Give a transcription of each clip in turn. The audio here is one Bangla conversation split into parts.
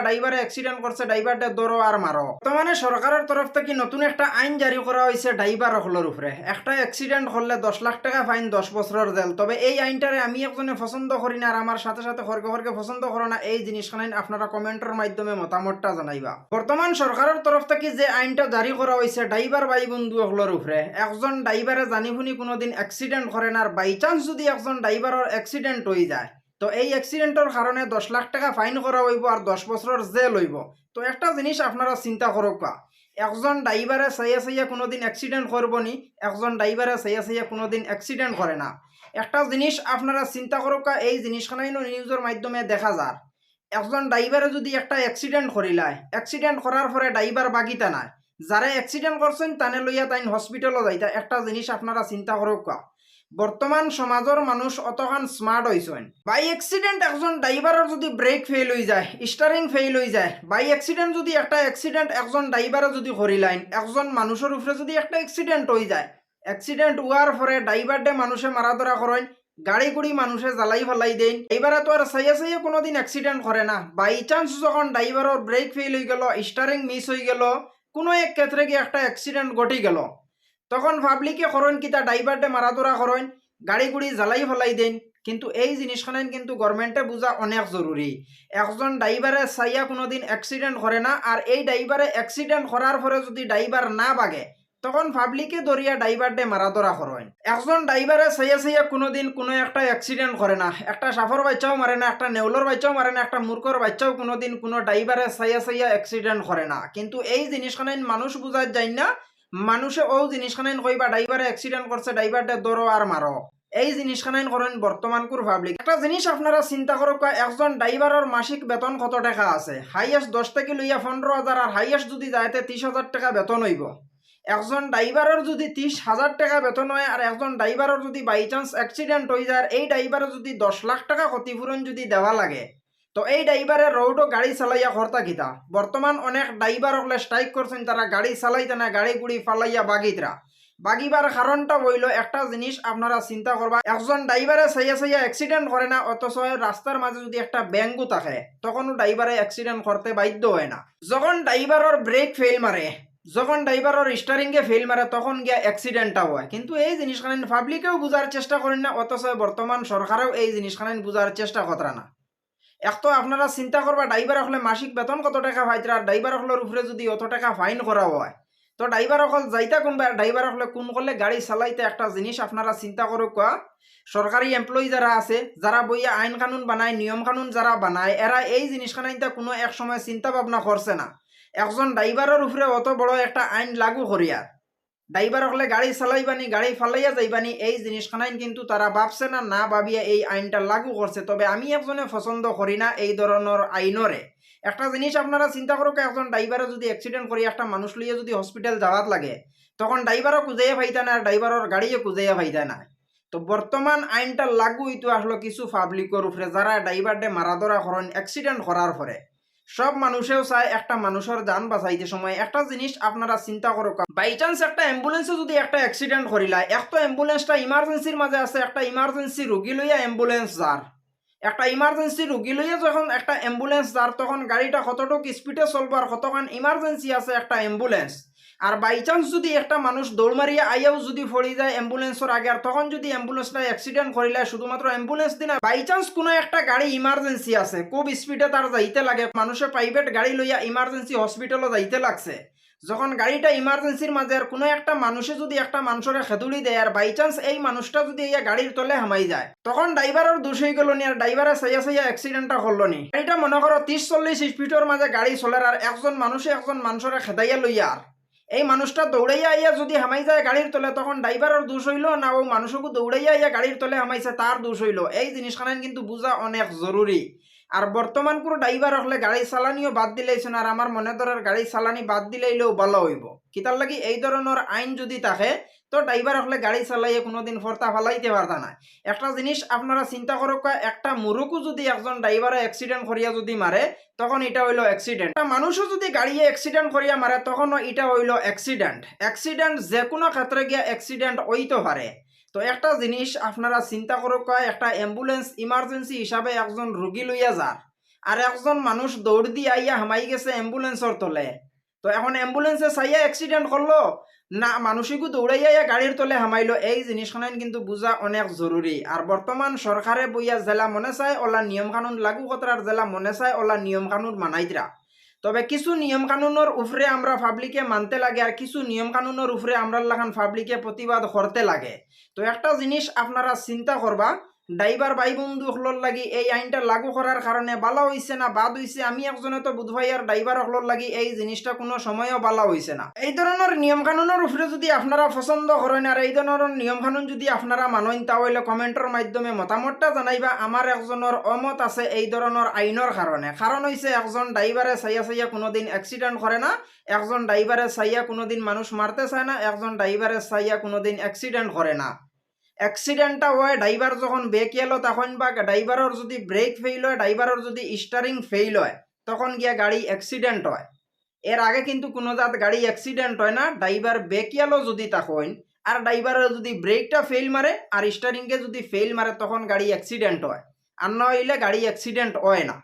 ড্রাইভারে অ্যাক্সিডেন্ট করছে ড্রাইভারটা দৌড়ো আর মারো বর্তমানে সরকারের তরফ থেকে নতুন একটা আইন জারি করা হয়েছে ড্রাইভার হলের উপরে একটা অ্যাক্সিডেন্ট হলে দশ লাখ টাকা ফাইন দশ বছরের জেল। তবে এই আইনটারে আমি একজনে পছন্দ করি না আর আমার সাথে সাথে হরকে হরকে পছন্দ করো না, এই জিনিসখান আপনারা কমেন্টের মাধ্যমে মতামতটা জানাইবা। বর্তমান সরকারের তরফ থেকে যে আইনটা জারি করা হয়েছে ড্রাইভার ভাই বন্ধু হলের উপরে একজন ড্রাইভারে জানি শুনি কোনোদিন অ্যাক্সিডেন্ট করে না আর বাই চান্স যদি একজন ড্রাইভারের অ্যাক্সিডেন্ট হয়ে যায় তো এই অ্যাক্সিডেন্টের কারণে দশ লাখ টাকা ফাইন করা হইব আর দশ বছরের জেল হইব। তো একটা জিনিস আপনারা চিন্তা করক একজন ড্রাইভারে চাইয়া চাইয়া কোনোদিন অ্যাক্সিডেন্ট করব নি, একজন ড্রাইভারে চাইয়া চাইয়া কোনোদিন অ্যাক্সিডেন্ট করে না। একটা জিনিস আপনারা চিন্তা করক এই জিনিসখানাই নিউজের মাধ্যমে দেখা যার একজন ড্রাইভারে যদি একটা অ্যাক্সিডেন্ট করিলায় অ্যাক্সিডেন্ট করার পরে ড্রাইভার বাগিতা নাই যারা অ্যাক্সিডেন্ট করছেন তানে লইয়া তাইন হসপিটালও যাইতা। একটা জিনিস আপনারা চিন্তা করক বর্তমান সমাজৰ মানুষ অতখান স্মার্ট হয়েছেন বাই এক্সিডেন্ট একজন ড্রাইভারের যদি ব্রেক ফেল হয়ে যায় স্টারিং ফেল হয়ে যায় বাই এক্সিডেন্ট যদি একটা অ্যাক্সিডেন্ট একজন ড্রাইভারে যদি করিলাইন একজন মানুষের উপরে যদি একটা অ্যাক্সিডেন্ট হয়ে যায় অ্যাক্সিডেন্ট হওয়ার পরে ড্রাইভার ডে মানুষে মারা ধরা করেন গাড়ি গুড়ি মানুষে জ্বালাই ফেলাই দেন। ড্রাইভারে তো আর চাইয়া চাইয়া কোনোদিন অ্যাক্সিডেন্ট করে না। বাই চান্স যখন ড্রাইভারের ব্রেক ফেল হয়ে গেল স্টারিং মিস হয়ে গেল, কোনো এক ক্ষেত্রে কি একটা অ্যাক্সিডেন্ট ঘটি গেল। তখন ভাবলিকে করেন কিতা ড্রাইভারটে মারাধরা করেন গাড়ি গুড়ি জ্বালাই ফেলাই দেন। কিন্তু এই জিনিসখানেন কিন্তু গভর্নমেন্টে বোঝা অনেক জরুরি একজন ড্রাইভারে চাইয়া কোনোদিন অ্যাক্সিডেন্ট করে না আর এই ড্রাইভারে অ্যাক্সিডেন্ট করার পরে যদি ড্রাইভার না বাগে, তখন পাবলিকে দরিয়া ড্রাইভারটে মারাধরা করেন একজন ড্রাইভারে চাইয়া চাইয়া কোনোদিন কোনো একটা অ্যাক্সিডেন্ট করে না, একটা সাফর বাচ্চাও মারে না, একটা নেউলোর বাচ্চাও মারে না, একটা মূর্খর বাচ্চাও কোনোদিন কোনো ড্রাইভারে চাইয়া চাইয়া অ্যাক্সিডেন্ট করে না। কিন্তু এই জিনিসখানেন মানুষ বুঝার যায় না মানুষে ও জিনিসখানাইন কইবা ড্রাইভারে অ্যাক্সিডেন্ট করছে ড্রাইভারটা দৌড়ো আর মারো এই জিনিসখানাইন করেন বর্তমান কুর পাবলিক একটা জিনিস আপনারা চিন্তা করো একজন ড্রাইভারের মাসিক বেতন কত টাকা আছে? হাইয়েস্ট দশ থেকে লইয়া পনেরো হাজার আর হাইয়েস্ট যদি যাইতে ত্রিশ হাজার টাকা বেতন হইব। একজন ড্রাইভারের যদি ত্রিশ হাজার টাকা বেতন হয় আর একজন ড্রাইভারের যদি বাই চান্স অ্যাক্সিডেন্ট হয়ে যায় এই ড্রাইভারের যদি দশ লাখ টাকা ক্ষতিপূরণ যদি দেওয়া লাগে তো এই ড্রাইভারে রোডও গাড়ি চালাইয়া খরতা কিতা বর্তমান অনেক ড্রাইভার হলে স্ট্রাইক করছেন তারা গাড়ি চালাইতে না গাড়ি গুড়ি ফালাইয়া বাগিতরা বাগিবার কারণটা বইল একটা জিনিস, আপনারা চিন্তা করবা একজন ড্রাইভারে চাইয়া চাইয়া অ্যাক্সিডেন্ট করে না, অথচ রাস্তার মাঝে যদি একটা ব্যাঙ্গও থাকে তখনও ড্রাইভারে অ্যাক্সিডেন্ট করতে বাধ্য হয় না। যখন ড্রাইভারের ব্রেক ফেল মারে যখন ড্রাইভারের স্টারিংয়ে ফেল মারে তখন গিয়া অ্যাক্সিডেন্টটা হয়। কিন্তু এই জিনিসখান পাবলিকেও বুঝার চেষ্টা করেন না, অথচ বর্তমান সরকারেও এই জিনিসখান বুঝার চেষ্টা কতরা না এক তো আপনারা চিন্তা করবা ড্রাইভার হলে মাসিক বেতন কত টাকা পাইতরা ড্রাইভার হলের উপরে যদি অত টাকা ফাইন করা হয়। তো ড্রাইভার হল যাইতা কোনবা ড্রাইভার হলে কোন করলে গাড়ি চালাইতে একটা জিনিস আপনারা চিন্তা করো কোয়া সরকারি এমপ্লয়ি যারা আছে, যারা বইয়া আইন কানুন বানায়, নিয়ম কানুন যারা বানায়, এরা এই জিনিসখানা ইনতা কোনো এক সময় চিন্তা ভাবনা করছে না। একজন ড্রাইভারের উপরে অত বড় একটা আইন লাগু করিয়ার ড্রাইভার হলে গাড়ি চালাইবানি, গাড়ি ফালাইয়া যাইবানি, এই জিনিসখানাইন কিন্তু তারা ভাবছে না না ভাবিয়া এই আইনটা লাগু করছে। তবে আমি একজনে পছন্দ করি না এই ধরনের আইনরে। একটা জিনিস আপনারা চিন্তা করো একজন ড্রাইভারে যদি অ্যাক্সিডেন্ট করি, একটা মানুষ লইয়া যদি হসপিটাল যাওয়াত লাগে, তখন ড্রাইভারও খুঁজাইয়া পাইতা না, আর ড্রাইভারের গাড়িও খুঁজাইয়া পাইতা না। তো বর্তমান আইনটা লাগু ইতো আসলো কিছু পাবলিকের উপরে, যারা ড্রাইভার ডে মারাধরা করেন অ্যাক্সিডেন্ট করার পরে সব মানুষেও চায় একটা মানুষের যান বাঁচাইতে সময় একটা জিনিস আপনারা চিন্তা করো বাই চান্স একটা অ্যাম্বুলেন্সে যদি একটা অ্যাক্সিডেন্ট করিলা এক তো অ্যাম্বুলেন্সটা ইমার্জেন্সির মাঝে আছে, একটা ইমার্জেন্সি রুগী লইয়া অ্যাম্বুলেন্স যার একটা ইমার্জেন্সি রুগী লইয়া যখন একটা অ্যাম্বুলেন্স যার তখন গাড়িটা কতটুকু স্পিডে চলবো আর কতক্ষণ ইমার্জেন্সি আছে একটা অ্যাম্বুলেন্স আর বাই চান্স যদি একটা মানুষ দৌড় মারিয়া আইয়াও যদি পড়ে যায় অ্যাম্বুলেন্সের আগে আর তখন যদি অ্যাম্বুলেন্সটা অ্যাক্সিডেন্ট করিলে শুধুমাত্র অ্যাম্বুলেন্স দিনা বাই চান্স কোনো একটা গাড়ি ইমার্জেন্সি আছে, খুব স্পিডে তার যাইতে লাগে। মানুষের প্রাইভেট গাড়ি লইয়া ইমার্জেন্সি হসপিটালও যাইতে লাগছে। যখন গাড়িটা ইমার্জেন্সির মাঝে আর কোনো একটা মানুষে যদি একটা মানুষের খেদুলি দেয় আর বাই চান্স এই মানুষটা যদি এই গাড়ির তলে হামাই যায়, তখন ড্রাইভারের দোষ হয়ে গেল নি আর ড্রাইভারে সাইয়া সাইয়া অ্যাক্সিডেন্টটা করল নি। গাড়িটা মনে করো তিরিশ চল্লিশ স্পিডের মাঝে গাড়ি চলার আর একজন মানুষে একজন মানুষের খেদাইয়া লইয়া আর। এই মানুষটা দৌড়াইয়া আইয়া যদি হামাই যায় গাড়ির তলে, তখন ড্রাইভারের দোষ হইল না ও মানুষকে দৌড়াইয়া আইয়া গাড়ির তলে হামাইছে, তার দোষ হইল। এই জিনিসখান কিন্তু বুঝা অনেক জরুরি। আর বর্তমান কোনো ড্রাইভার হলে গাড়ি চালানিও বাদ দিলেইছেন আর আমার মনে ধরার গাড়ি চালানি বাদ দিলেইলেও ভালো হইব। কিতার লাগি এই ধরনের আইন যদি থাকে তো ড্রাইভার হলে গাড়ি চালাইয়ে কোনোদিন ফর্তা ফালাইতে পারতা না একটা জিনিস আপনারা চিন্তা করো কা, একটা মুরুকও যদি একজন ড্রাইভারে অ্যাক্সিডেন্ট করিয়া যদি মারে তখন এটা হইল অ্যাক্সিডেন্ট একটা মানুষও যদি গাড়িয়ে অ্যাক্সিডেন্ট করিয়া মারে তখনও এটা হইল অ্যাক্সিডেন্ট অ্যাক্সিডেন্ট যে কোনো ক্ষেত্রে গিয়া অ্যাক্সিডেন্ট হইতে পারে। তো একটা জিনিস আপনারা চিন্তা করো কা, একটা অ্যাম্বুলেন্স ইমার্জেন্সি হিসাবে একজন রুগী লইয়া যার আর একজন মানুষ দৌড় দিয়ে আইয়া হামাই গেছে অ্যাম্বুলেন্সর তলে। তো এখন অ্যাম্বুলেন্সে চাইয়া অ্যাক্সিডেন্ট করল না মানুষিকও দৌড়াইয়া গাড়ির তলে হামাইলো এই জিনিসখান কিন্তু বুঝা অনেক জরুরি আর বর্তমান সরকারে বইয়া জেলা মনে চায় ওলা নিয়ম কানুন লাগু কতরার জেলা মনে চায় ওলা নিয়ম কানুন মানাইতরা তবে কিছু নিয়ম কানুনের উপরে আমরা পাবলিকে মানতে লাগে আর কিছু নিয়ম কানুনের উপরে আমরা লাগান পাবলিকে প্রতিবাদ করতে লাগে। তো একটা জিনিস আপনারা চিন্তা করবা ড্রাইভার ভাই বন্ধু হলর লাগি এই আইনটা লাগু করার কারণে বালা হইছে না, বাদ হইছে আমি একজনে তো বুধভাই আর ড্রাইভার হলর লাগি এই জিনিসটা কোনো সময়ও বালা হইছে না। এই ধরনের নিয়ম কানুনের উপরে যদি আপনারা পছন্দ করেন আর এই ধরনের নিয়ম কানুন যদি আপনারা মানেন, তাহলে কমেন্টের মাধ্যমে মতামতটা জানাইবা। আমার একজনের অমত আছে এই ধরনের আইনের কারণে কারণ হইছে একজন ড্রাইভারে চাইয়া চাইয়া কোনোদিন অ্যাক্সিডেন্ট করে না, একজন ড্রাইভারে চাইয়া কোনোদিন মানুষ মারতে চায় না, একজন ড্রাইভারে চাইয়া কোনোদিন অ্যাক্সিডেন্ট করে না। অ্যাক্সিডেন্টটা হয় ড্রাইভার যখন ব্রেক এলো, তখন বা ড্রাইভারের যদি ব্রেক ফেইল হয় ড্রাইভারের যদি স্টারিং ফেইল হয়, তখন গিয়া গাড়ি অ্যাক্সিডেন্ট হয়। এর আগে কিন্তু কোনো জাত গাড়ি অ্যাক্সিডেন্ট হয় না ড্রাইভার ব্রেক এলো যদি তখন আর ড্রাইভারের যদি ব্রেকটা ফেল মারে আর স্টারিংকে যদি ফেল মারে তখন গাড়ি অ্যাক্সিডেন্ট হয়। আর নইলে গাড়ি অ্যাক্সিডেন্ট হয় না।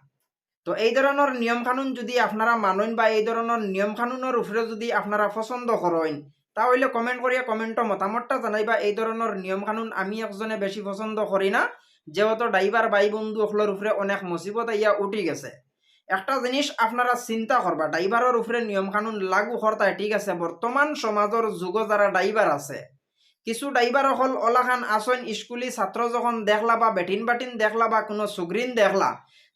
তো এই ধরনের নিয়ম কানুন যদি আপনারা মানেন বা এই ধরনের নিয়ম কানুনের উপরে যদি আপনারা পছন্দ করেন তাহলে কমেন্ট করিয়া কমেন্টও মতামতটা জানাইবা। এই ধরনের নিয়ম কানুন আমি একজনে বেশি পছন্দ করি না। যেহেতু ড্রাইভার ভাই বন্ধু সকলের উপরে অনেক মুসিবত ইয়া উঠি গেছে। একটা জিনিস আপনারা চিন্তা করবা, ড্রাইভারের উপরে নিয়ম কানুন লাগু করতায় ঠিক আছে, বর্তমান সমাজের যুগ যারা ড্রাইভার আছে, কিছু ড্রাইভার হল ওলাখান আসন, স্কুলি ছাত্র যখন দেখলা বা বেটিন বাটিন দেখলা বা কোনো সুগ্রিন দেখলা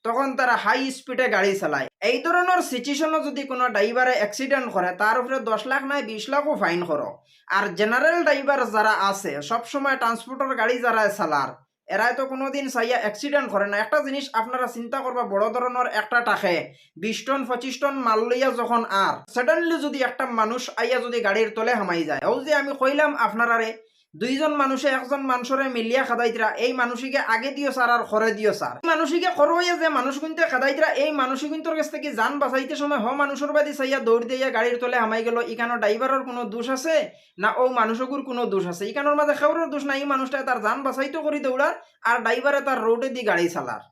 তখন তারা হাই স্পিডে গাড়ি চালায়। এই ধরনের সিচুয়েশনে যদি কোনো ড্রাইভারে অ্যাক্সিডেন্ট করে তার উপরে দশ লাখ নাই, বিশ লাখও ফাইন করো আর জেনারেল ড্রাইভার যারা আছে সবসময় ট্রান্সপোর্টের গাড়ি যারা চালার এরাই তো কোনোদিন চাইয়া অ্যাক্সিডেন্ট করে না। একটা জিনিস আপনারা চিন্তা করবা বড় ধরনের একটা টাকে বিশ টন, পঁচিশ টন মাল লইয়া যখন আর সাডেনলি যদি একটা মানুষ আইয়া যদি গাড়ির তলে হামাই যায় ও যে আমি কইলাম, আপনারারে দুইজন মানুষে একজন মানুষরে মিলিয়া খাদাইতরা। এই মানুষিকে আগে দিও স্যার আর খরে দিও স্যার মানুষিকে খরইয়া যে মানুষ কিন্তু খাদাইতরা, এই মানুষ কিন্তু কাছ থেকে যান বাঁচাইতে সময় হ মানুষের বাদী চাইয়া দৌড় দিয়া গাড়ির তলে হামাই গেল। ইখানো ড্রাইভারের কোনো দোষ আছে? না ও মানুষগুর কোনো দোষ আছে? ইখানোর মাঝে খেউরের দোষ নাই। এই মানুষটা তার যান বাঁচাইতো করি দৌড়ার আর ড্রাইভারে তার রোডে দি গাড়ি চালার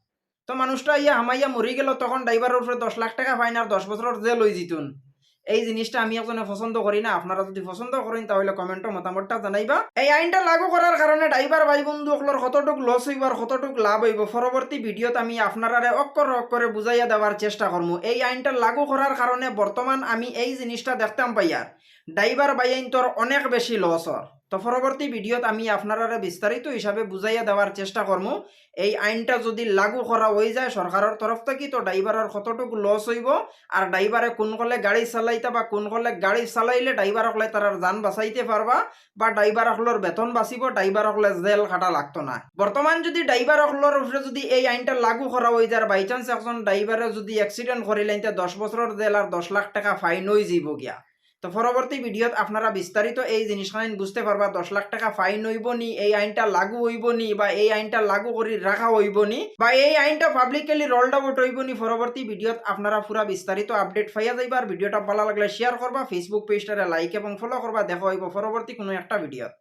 তো মানুষটা ইয়া হামাইয়া মরি গেল, তখন ড্রাইভারের উপরে দশ লাখ টাকা ফাইন আর দশ বছরের জেল হয়ে জিতুন এই জিনিসটা আমি একজনে পছন্দ করি না। আপনারা যদি পছন্দ করেন, তাহলে কমেন্টও মতামতটা জানাইবা। এই আইনটা লাগু করার কারণে ড্রাইভার ভাই বন্ধু সকলের কতটুক লস হইব আর কতটুক লাভ হইব, পরবর্তী ভিডিওতে আমি আপনারা অক্ষর অক্ষরে বুঝাইয়া দেওয়ার চেষ্টা করব এই আইনটা লাগু করার কারণে বর্তমান আমি এই জিনিসটা দেখতাম পাইয়ার। ড্রাইভার তোর অনেক বেশি লস হর তো পরবর্তী ভিডিওত আমি আপনারা বিস্তারিত হিসাবে বুঝাইয়া দেওয়ার চেষ্টা করব এই আইনটা যদি লাগু করা হয়ে যায় সরকারের তরফ থেকে তো ড্রাইভারের কতটুকু লস হইব আর ড্রাইভারে কোন কলে গাড়ি চালাইতা বা কোন কলে গাড়ি চালাইলে ড্রাইভার হলে তার যান বাঁচাইতে পারবা বা ড্রাইভার হলোর বেতন বাঁচিব ড্রাইভার হলে জেল খাটা লাগতো না। বর্তমান যদি ড্রাইভার হলোর উপরে যদি এই আইনটা লাগু করা হয়ে যায় বাই চান্স একজন ড্রাইভারে যদি অ্যাক্সিডেন্ট করিলেন দশ বছরের জেল আর দশ লাখ টাকা ফাইন হয়ে যাব গিয়া তো পরবর্তী ভিডিওত আপনারা বিস্তারিত এই জিনিসখান বুঝতে পারবা, দশ লাখ টাকা ফাইন হইব নি এই আইনটা লাগু হইব নি বা এই আইনটা লাগু করে রাখা হইব নি বা এই আইনটা পাবলিকলি রোল্ড আউট হইব নি পরবর্তী ভিডিওত আপনারা পুরা বিস্তারিত আপডেট পাইয়া যাইবা আর ভিডিওটা ভালো লাগলে শেয়ার করবা ফেসবুক পেজটারে লাইক এবং ফলো করবা, দেখা হইব পরবর্তী কোনো একটা ভিডিওত।